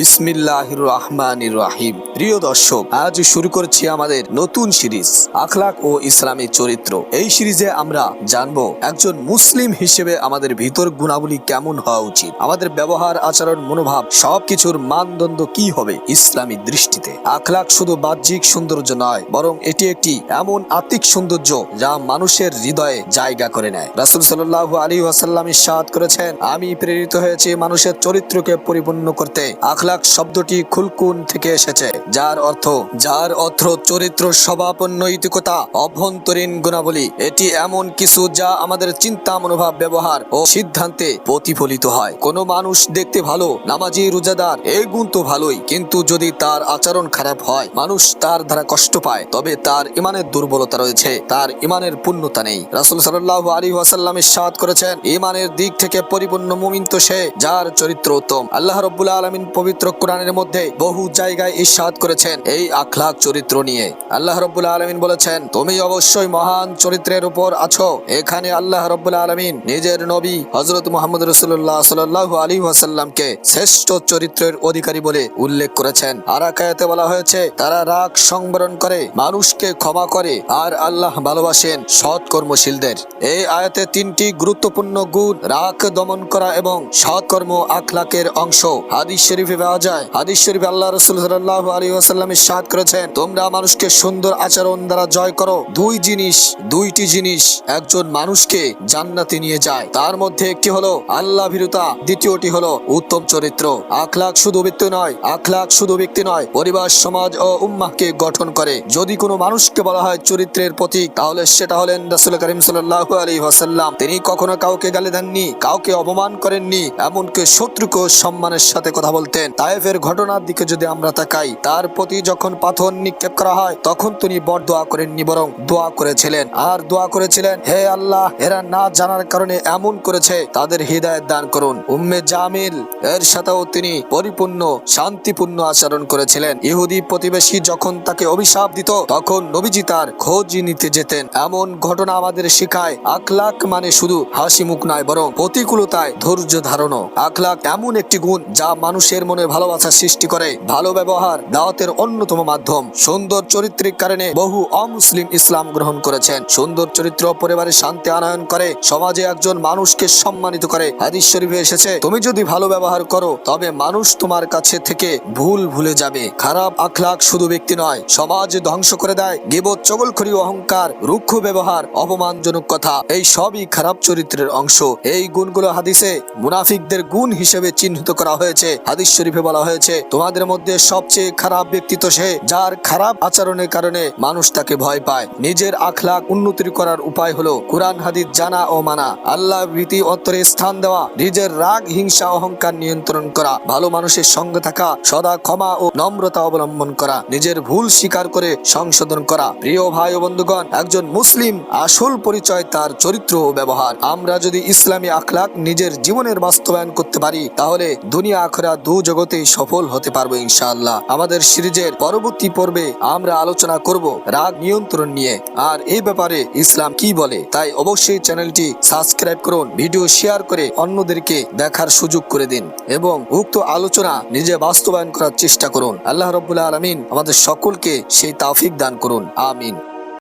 বিসমিল্লাহ রহমান রাহিম। প্রিয় দর্শক, আজ শুরু করছি আমাদের নতুন সিরিজ, আখলাক ও ইসলামী চরিত্র। এই সিরিজে আমরা জানব একজন মুসলিম হিসেবে আমাদের ভিতর গুণাবলী কেমন হওয়া উচিত? আমাদের ব্যবহার, আচরণ, মনোভাব সবকিছুর মানদণ্ড কি হবে ইসলামী দৃষ্টিতে? আখলাক শুধু বাহ্যিক সৌন্দর্য নয়, বরং এটি একটি এমন আত্মিক সৌন্দর্য যা মানুষের হৃদয়ে জায়গা করে নেয়। রাসুল সাল্লাহ আলী ওয়াসাল্লাম ইসাদ করেছেন, আমি প্রেরিত হয়েছি মানুষের চরিত্রকে পরিপূর্ণ করতে, আখলাক শব্দটি খুলকুন থেকে এসেছে, যার অর্থ যার অর্থ চরিত্র স্বভাব নৈতিকতা অভ্যন্তরীণ গুণাবলী, এটি এমন কিছু যা আমাদের চিন্তা মনোভাব ব্যবহার ও সিদ্ধান্তে প্রতিফলিত হয়। কোনো মানুষ দেখতে ভালো, নামাজি, রোজাদার, এই গুণ তো ভালোই, কিন্তু যদি তার আচরণ খারাপ হয়, মানুষ তার দ্বারা কষ্ট পায়, তবে তার ইমানের দুর্বলতা রয়েছে, তার ইমানের পূর্ণতা নেই। রাসুল সাল্লাহ আলী ওয়াসাল্লাম সাদ করেছেন, ইমানের দিক থেকে পরিপূর্ণ মুমিন তো সে, যার চরিত্র উত্তম। আল্লাহ রব্বুল আলমিন পবিত্র কোরআনের মধ্যে বহু জায়গায় ইস্বাদ করেছেন এই আখলাক চরিত্র নিয়ে। আল্লাহ রব্বুল আলমিন বলেছেন, তুমি অবশ্যই মহান চরিত্রের উপর আছো। এখানে আল্লাহ রব্বুল আলমিন নিজের নবী হজরত মোহাম্মদ রসুল্লাহ সাল্লাহ আলী ওয়াসাল্লামকে শ্রেষ্ঠ চরিত্রের অধিকারী বলে উল্লেখ করেছেন। আরাকায়াতে বলা হয়েছে, তারা রাগ সংবরণ করে, মানুষকে ক্ষমা করে আর আল্লাহ ভালোবাসেন সৎ কর্মশীলদের। এই আয়াতে তিনটি গুরুত্বপূর্ণ গুণ, রাগ দমন করা এবং সৎকর্ম আখলাকের অংশ। হাদিস শরীফে পাওয়া যায়। হাদিস শরীফে আল্লাহ রসুল সাল্লাহ আলী আসাল্লাম সাদ করেছেন, তোমরা মানুষকে সুন্দর আচরণ দ্বারা জয় করো। দুই জিনিস, দুইটি জিনিস, একজন মানুষকে জান্নাতে নিয়ে যায়। তার মধ্যে একটি হলো আল্লাহ ভীরুতা দ্বিতীয়টি হলো উত্তম চরিত্র। আখলাক শুধু ব্যক্তি নয় আখলাক শুধু ব্যক্তি নয়, পরিবার, সমাজ ও উম্মাহকে গঠন করে। যদি কোনো মানুষকে বলা হয় চরিত্রের প্রতীক, তাহলে সেটা হলেন রাসুল করিম সাল্লাহ আলী ওয়াসাল্লাম। তিনি কখনো কাউকে গালি দেননি, কাউকে অপমান করেননি, এমনকি শত্রুকে সম্মানের সাথে কথা বলতেন। তায়েফের ঘটনার দিকে যদি আমরা তাকাই, তার প্রতি যখন পাথর নিক্ষেপ করা হয়, তখন তিনি বড় দোয়া করেননি, বরং দোয়া করেছিলেন। আর দোয়া করেছিলেন, হে আল্লাহ, এরা না জানার কারণে এমন করেছে, তাদের হৃদায়ত দান করুন। উম্মে জামিল এর সাথেও তিনি পরিপূর্ণ, শান্তিপূর্ণ আচরণ করেছিলেন। ইহুদি প্রতিবেশী যখন তাকে অভিশাপ দিত, তখন নবীজি তার খোঁজ নিতে যেতেন। এমন ঘটনা আমাদের শিখায় আখলাক মানে শুধু হাসি মুখ নয়, বরং প্রতিকূলতায় ধৈর্য ধারণও। আখলাক এমন একটি গুণ যা মানুষের মনে ভালোবাসা সৃষ্টি করে, ভালো ব্যবহার দাওয়াতের অন্যতম মাধ্যম। সুন্দর চরিত্রিক কারণে বহু অমুসলিম ইসলাম গ্রহণ করেছেন। সুন্দর চরিত্র পরিবারে শান্তি আনয়ন করে, সমাজে একজন মানুষকে সম্মানিত করে। হাদিস শরীফে এসেছে, তুমি যদি ভালো ব্যবহার করো, তবে মানুষ তোমার কাছে থেকে ভুল ভুলে যাবে। খারাপ আখলাক শুধু ব্যক্তি নয়, সমাজ ধ্বংস করে দেয়। গিবত, চগলখড়ি, অহংকার, রুক্ষ ব্যবহার, অপমানজনক কথা, এই সবই খারাপ চরিত্রের অংশ। এই গুণগুলো হাদিসে মুনাফিকদের গুণ হিসেবে চিহ্নিত করা হয়েছে। হাদিস শরীফে বলা হয়েছে, তোমাদের মধ্যে সবচেয়ে খারাপ ব্যক্তি তো সে, যার খারাপ আচরণের কারণে মানুষ তাকে ভয় পায়। নিজের আখলাক উন্নতি করার উপায় হলো কোরআন, হাদিস জানা ও মানা। আল্লাহ ভীতি অন্তরে স্থান দেওয়া, নিজের রাগ, হিংসা, অহংকার নিয়ন্ত্রণ করা, ভালো মানুষের সঙ্গে থাকা, সদা ক্ষমা ও নম্রতা অবলম্বন করা, নিজের ভুল স্বীকার করে সংশোধন করা। প্রিয় ভাই ও বন্ধুগণ, একজন মুসলিম আসল পরিচয় তার চরিত্র ও ব্যবহার। আমরা যদি ইসলামী আখলাক নিজের জীবনের বাস্তবায়ন করতে পারি, তাহলে দুনিয়া আখরা দু জগতেই সফল হতে পারব ইনশাআল্লাহ। আমাদের সিরিজের পরবর্তী পর্বে আমরা আলোচনা করব রাগ নিয়ন্ত্রণ নিয়ে। আর এই ব্যাপারে ইসলাম কি বলে, তাই অবশ্যই চ্যানেলটি সাবস্ক্রাইব করুন, ভিডিও শেয়ার করে অন্যদেরকে দেখার সুযোগ করে দিন এবং উক্ত আলোচনা নিজে বাস্তবায়ন করার চেষ্টা করুন। আল্লাহ রব্বুল্লাহ আলমিন আমাদের সকলকে সেই তাফিক দান করুন। আমিন।